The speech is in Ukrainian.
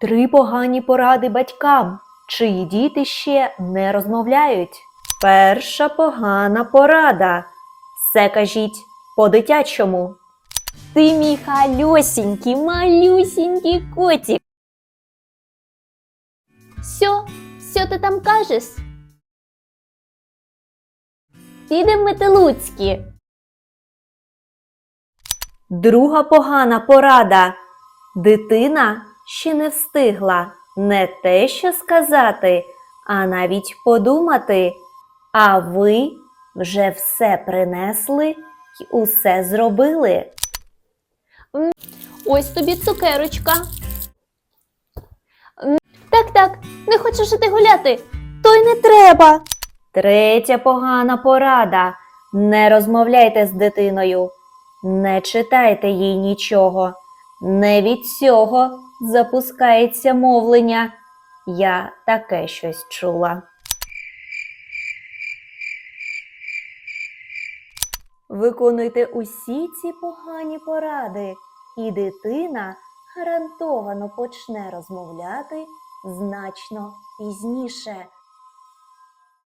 Три погані поради батькам, чиї діти ще не розмовляють. Перша погана порада. Все кажіть по-дитячому. Ти мій халюсінький, малюсінький котик. Що? Що ти там кажеш? Підемо мити Луцькі. Друга погана порада. Дитина ще не встигла не те, що сказати, а навіть подумати. А ви вже все принесли й усе зробили. Ось тобі цукерочка. Так, так, не хочеш іти гуляти? То й не треба. Третя погана порада. Не розмовляйте з дитиною, не читайте їй нічого. Не від цього запускається мовлення. Я таке щось чула. Виконуйте усі ці погані поради, і дитина гарантовано почне розмовляти значно пізніше.